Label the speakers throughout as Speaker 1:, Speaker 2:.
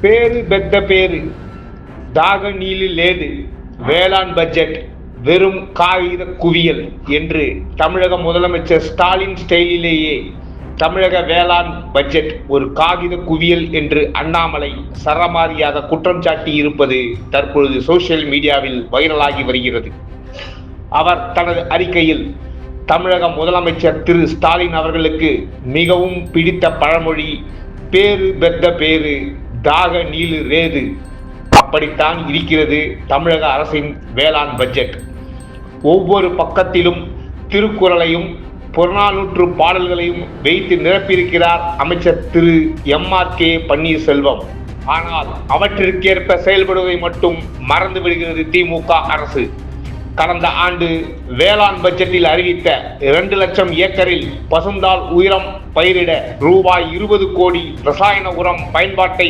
Speaker 1: పేరు పెద్ద పేరు தாக நீலு லேது வேளாண் பட்ஜெட் வெறும் காகித குவியல் என்று தமிழக முதலமைச்சர் ஸ்டாலின் ஸ்டைலிலேயே தமிழக வேளாண் பட்ஜெட் ஒரு காகித குவியல் என்று அண்ணாமலை சரமாரியாக குற்றம் சாட்டி இருப்பது தற்பொழுது சோசியல் மீடியாவில் வைரலாகி வருகிறது அவர் தனது அறிக்கையில் தமிழக முதலமைச்சர் திரு ஸ்டாலின் அவர்களுக்கு மிகவும் பிடித்த பழமொழி பேரு பெத்த பேரு தாக நீலு ரேது. அப்படித்தான் இருக்கிறது தமிழக அரசின் வேளாண் பட்ஜெட். ஒவ்வொரு பக்கத்திலும் திருக்குறளையும் புறநானூற்று பாடல்களையும் வைத்து நிரப்பியிருக்கிறார் அமைச்சர் Thiru. M. R. K. Panneerselvam. ஆனால் அவற்றிற்கேற்ப செயல்படுவதை மட்டும் மறந்து விடுகிறது திமுக அரசு. கடந்த ஆண்டு வேளாண் பட்ஜெட்டில் அறிவித்த இரண்டு லட்சம் ஏக்கரில் பசுந்தால் உயரம் பயிரிட ரூபாய் இருபது கோடி ரசாயன உரம் பயன்பாட்டை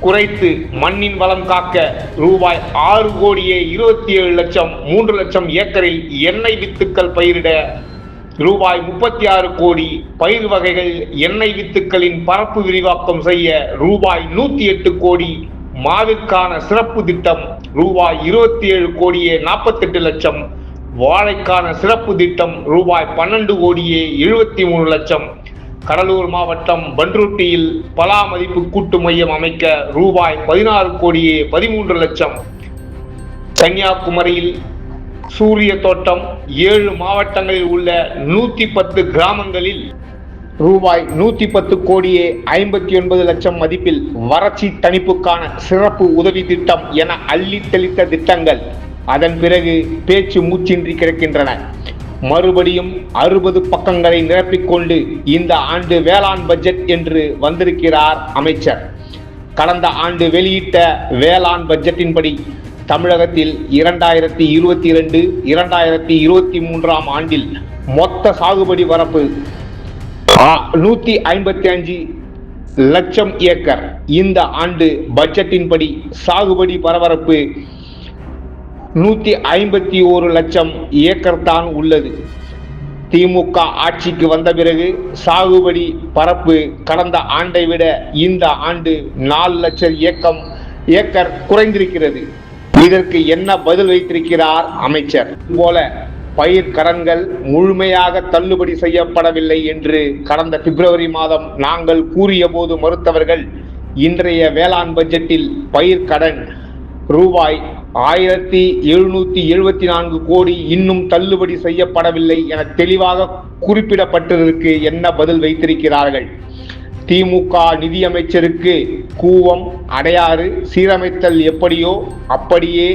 Speaker 1: குறைத்து மண்ணின் வளம் காக்க ரூபாய் ஆறு கோடியே இருபத்தி ஏழு லட்சம் மூன்று லட்சம் ஏக்கரில் எண்ணெய் வித்துக்கள் பயிரிட ரூபாய் முப்பத்தி ஆறு கோடி பயிர் வகைகள் எண்ணெய் வித்துக்களின் பரப்பு விரிவாக்கம் செய்ய ரூபாய் நூத்தி எட்டு கோடி மாவிற்கான சிறப்பு திட்டம் ரூபாய் இருபத்தி ஏழு கோடியே நாற்பத்தெட்டு லட்சம். வாழைக்கான சிறப்பு திட்டம் ரூபாய் பன்னெண்டு கோடியே எழுபத்தி மூணு லட்சம். கடலூர் மாவட்டம் பன்ருட்டியில் பலா மதிப்பு கூட்டு மையம் அமைக்க ரூபாய் பதினாறு கோடியே பதிமூன்று லட்சம். கன்னியாகுமரியில் சூரிய தோட்டம் ஏழு மாவட்டங்களில் உள்ள நூத்தி பத்து கிராமங்களில் ரூபாய் நூத்தி பத்து கோடியே ஐம்பத்தி ஒன்பது லட்சம் மதிப்பில் வறட்சி தணிப்புக்கான சிறப்பு உதவி திட்டம் என அள்ளி தெளித்த திட்டங்கள். அதன் பிறகு பேச்சு மூச்சின்றி கிடக்கின்றன. மறுபடியும் அறுபது பக்கங்களை நிரப்பிக்கொண்டு இந்த ஆண்டு வேளாண் பட்ஜெட் என்று வந்திருக்கிறார் அமைச்சர். கடந்த ஆண்டு வெளியிட்ட வேளாண் பட்ஜெட்டின்படி தமிழகத்தில் இரண்டாயிரத்தி இருபத்தி இரண்டு இரண்டாயிரத்தி இருபத்தி மூன்றாம் ஆண்டில் மொத்த சாகுபடி வரப்பு நூத்தி ஐம்பத்தி அஞ்சு லட்சம் ஏக்கர். இந்த ஆண்டு பட்ஜெட்டின்படி சாகுபடி பரபரப்பு நூத்தி ஐம்பத்தி ஒரு லட்சம் ஏக்கர் தான் உள்ளது. திமுக ஆட்சிக்கு வந்த பிறகு சாகுபடி பரப்பு கடந்த ஆண்டை விட இந்த ஆண்டு நாலு லட்சம் ஏக்கம் ஏக்கர் குறைந்திருக்கிறது. இதற்கு என்ன பதில் வைத்திருக்கிறார் அமைச்சர்? போல பயிர் கடன்கள் முழுமையாக தள்ளுபடி செய்யப்படவில்லை என்று கடந்த பிப்ரவரி மாதம் நாங்கள் கூறிய போது மறுத்தவர்கள் இன்றைய வேளாண் பட்ஜெட்டில் பயிர் கடன் ரூபாய் ஆயிரத்தி எழுநூத்தி எழுபத்தி நான்கு கோடி இன்னும் தள்ளுபடி செய்யப்படவில்லை என தெளிவாக குறிப்பிடப்பட்டதற்கு என்ன பதில் வைத்திருக்கிறார்கள். திமுக நிதியமைச்சருக்கு கூவம் அடையாறு சீரமைத்தல் எப்படியோ அப்படியே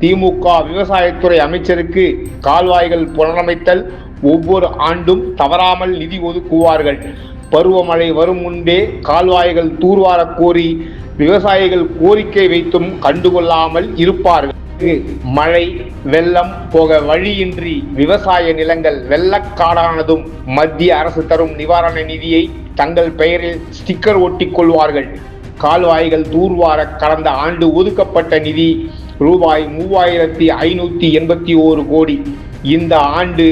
Speaker 1: திமுக விவசாயத்துறை அமைச்சருக்கு கால்வாய்கள் புனரமைத்தல் ஒவ்வொரு ஆண்டும் தவறாமல் நிதி ஒதுக்குவார்கள். பருவமழை வரும் முன்பே கால்வாய்கள் தூர்வாரக் கோரி விவசாயிகள் கோரிக்கை வைத்தும் கண்டுகொள்ளாமல் இருப்பார்கள். மழை வெள்ளம் போக வழியின்றி விவசாய நிலங்கள் வெள்ளக்காடானதும் மத்திய அரசு தரும் நிவாரண நிதியை தங்கள் பெயரில் ஸ்டிக்கர் ஒட்டிக் கொள்வார்கள். கால்வாய்கள் தூர்வார கடந்த ஆண்டு ஒதுக்கப்பட்ட நிதி ரூபாய் மூவாயிரத்தி ஐநூற்றி எண்பத்தி ஓரு கோடி. இந்த ஆண்டு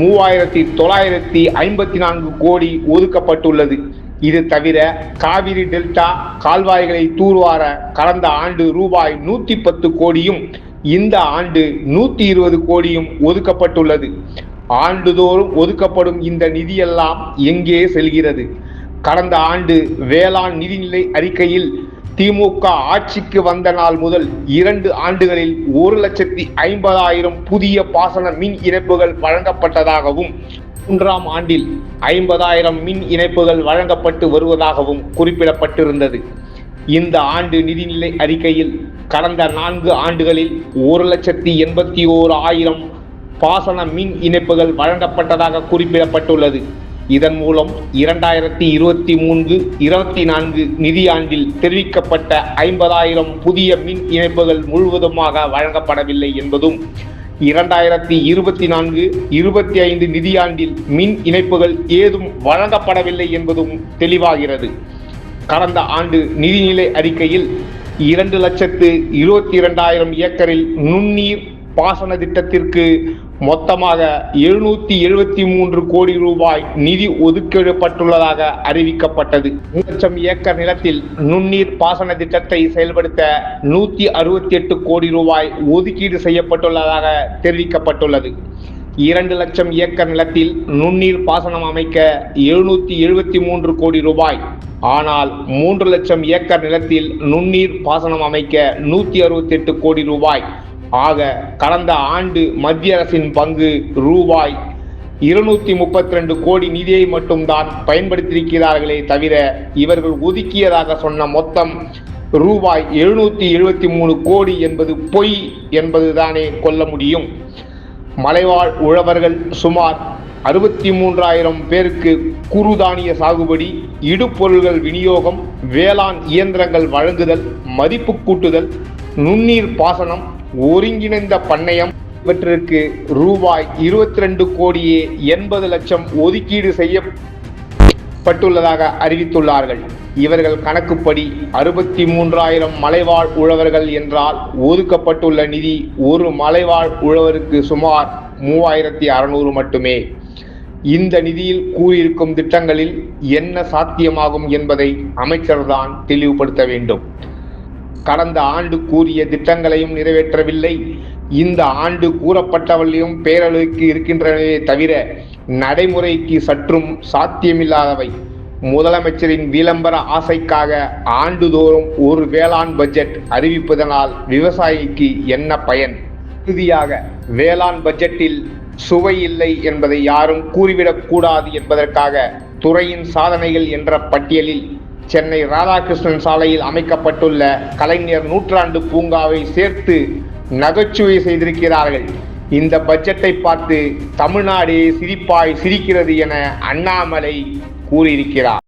Speaker 1: மூவாயிரத்தி தொள்ளாயிரத்தி ஐம்பத்தி நான்கு கோடி ஒதுக்கப்பட்டுள்ளது. இது தவிர காவிரி டெல்டா கால்வாய்களை தூர்வார கடந்த ஆண்டு ரூபாய் நூற்றி பத்து கோடியும் இந்த ஆண்டு நூற்றி இருபது கோடியும் ஒதுக்கப்பட்டுள்ளது. ஆண்டுதோறும் ஒதுக்கப்படும் இந்த நிதியெல்லாம் எங்கே செல்கிறது? கடந்த ஆண்டு வேளாண் நிதிநிலை அறிக்கையில் திமுக ஆட்சிக்கு வந்த நாள் முதல் இரண்டு ஆண்டுகளில் ஒரு லட்சத்தி ஐம்பதாயிரம் புதிய பாசன மின் இணைப்புகள் வழங்கப்பட்டதாகவும் மூன்றாம் ஆண்டில் ஐம்பதாயிரம் மின் இணைப்புகள் வழங்கப்பட்டு வருவதாகவும் குறிப்பிடப்பட்டிருந்தது. இந்த ஆண்டு நிதிநிலை அறிக்கையில் கடந்த நான்கு ஆண்டுகளில் ஒரு லட்சத்தி எண்பத்தி ஓர் ஆயிரம் பாசன மின் இணைப்புகள் வழங்கப்பட்டதாக குறிப்பிடப்பட்டுள்ளது. இதன் மூலம் இரண்டாயிரத்தி இருபத்தி மூன்று இருபத்தி நான்கு நிதியாண்டில் தெரிவிக்கப்பட்ட ஐம்பதாயிரம் புதிய மின் இணைப்புகள் முழுவதுமாக வழங்கப்படவில்லை என்பதும் இரண்டாயிரத்தி இருபத்தி நான்கு இருபத்தி ஐந்து நிதியாண்டில் மின் இணைப்புகள் ஏதும் வழங்கப்படவில்லை என்பதும் தெளிவாகிறது. கடந்த ஆண்டு நிதிநிலை அறிக்கையில் இரண்டு லட்சத்து இருபத்தி இரண்டாயிரம் ஏக்கரில் நுண்ணீர் பாசன திட்டத்திற்கு மொத்தமாக எழுநூத்தி எழுபத்தி மூன்று கோடி ரூபாய் நிதி ஒதுக்கப்பட்டுள்ளதாக அறிவிக்கப்பட்டது. லட்சம் ஏக்கர் நிலத்தில் நுண்ணீர் பாசன திட்டத்தை செயல்படுத்த நூத்தி அறுபத்தி எட்டு கோடி ரூபாய் ஒதுக்கீடு செய்யப்பட்டுள்ளதாக தெரிவிக்கப்பட்டுள்ளது. இரண்டு லட்சம் ஏக்கர் நிலத்தில் நுண்ணீர் பாசனம் அமைக்க எழுநூத்தி எழுபத்தி மூன்று கோடி ரூபாய். ஆனால் மூன்று லட்சம் ஏக்கர் நிலத்தில் நுண்ணீர் பாசனம் அமைக்க நூத்தி அறுபத்தி எட்டு கோடி ரூபாய். ஆக கடந்த ஆண்டு மத்திய அரசின் பங்கு ரூபாய் இருநூத்தி முப்பத்தி ரெண்டு கோடி நிதியை மட்டும்தான் பயன்படுத்தியிருக்கிறார்களே தவிர இவர்கள் ஒதுக்கியதாக சொன்ன மொத்தம் ரூபாய் எழுநூத்தி எழுபத்தி மூணு கோடி என்பது பொய் என்பதுதானே கொள்ள முடியும். மலைவாழ் உழவர்கள் சுமார் அறுபத்தி மூன்றாயிரம் பேருக்கு குறுதானிய சாகுபடி இடுபொருள்கள் விநியோகம் வேளாண் இயந்திரங்கள் வழங்குதல் மதிப்பு கூட்டுதல் நுண்ணீர் பாசனம் ஒருங்கிணைந்த பண்ணையம் இவற்றிற்கு ரூபாய் இருபத்தி ரெண்டு கோடியே எண்பது லட்சம் ஒதுக்கீடு செய்யப்பட்டுள்ளதாக அறிவித்துள்ளார்கள். இவர்கள் கணக்குப்படி அறுபத்தி மூன்றாயிரம் மலைவாழ் உழவர்கள் என்றால் ஒதுக்கப்பட்டுள்ள நிதி ஒரு மலைவாழ் உழவருக்கு சுமார் மூவாயிரத்தி அறநூறு மட்டுமே. இந்த நிதியில் கூறியிருக்கும் திட்டங்களில் என்ன சாத்தியமாகும் என்பதை அமைச்சர்தான் தெளிவுபடுத்த வேண்டும். கடந்த ஆண்டு கூறிய திட்டங்களையும் நிறைவேற்றவில்லை. இந்த ஆண்டு கூறப்பட்டவர்களையும் பேரளவுக்கு இருக்கின்றனவே தவிர நடைமுறைக்கு சற்றும் சாத்தியமில்லாதவை. முதலமைச்சரின் விளம்பர ஆசைக்காக ஆண்டுதோறும் ஒரு வேளாண் பட்ஜெட் அறிவிப்பதனால் விவசாயிக்கு என்ன பயன்? இறுதியாக வேளாண் பட்ஜெட்டில் சுவை இல்லை என்பதை யாரும் கூறிவிடக் கூடாது என்பதற்காக துறையின் சாதனைகள் என்ற பட்டியலில் சென்னை ராதாகிருஷ்ணன் சாலையில் அமைக்கப்பட்டுள்ள கலைஞர் நூற்றாண்டு பூங்காவை சேர்த்து நகைச்சுவை செய்திருக்கிறார்கள். இந்த பட்ஜெட்டை பார்த்து தமிழ்நாடே சிரிப்பாய் சிரிக்கிறது என அண்ணாமலை கூறியிருக்கிறார்.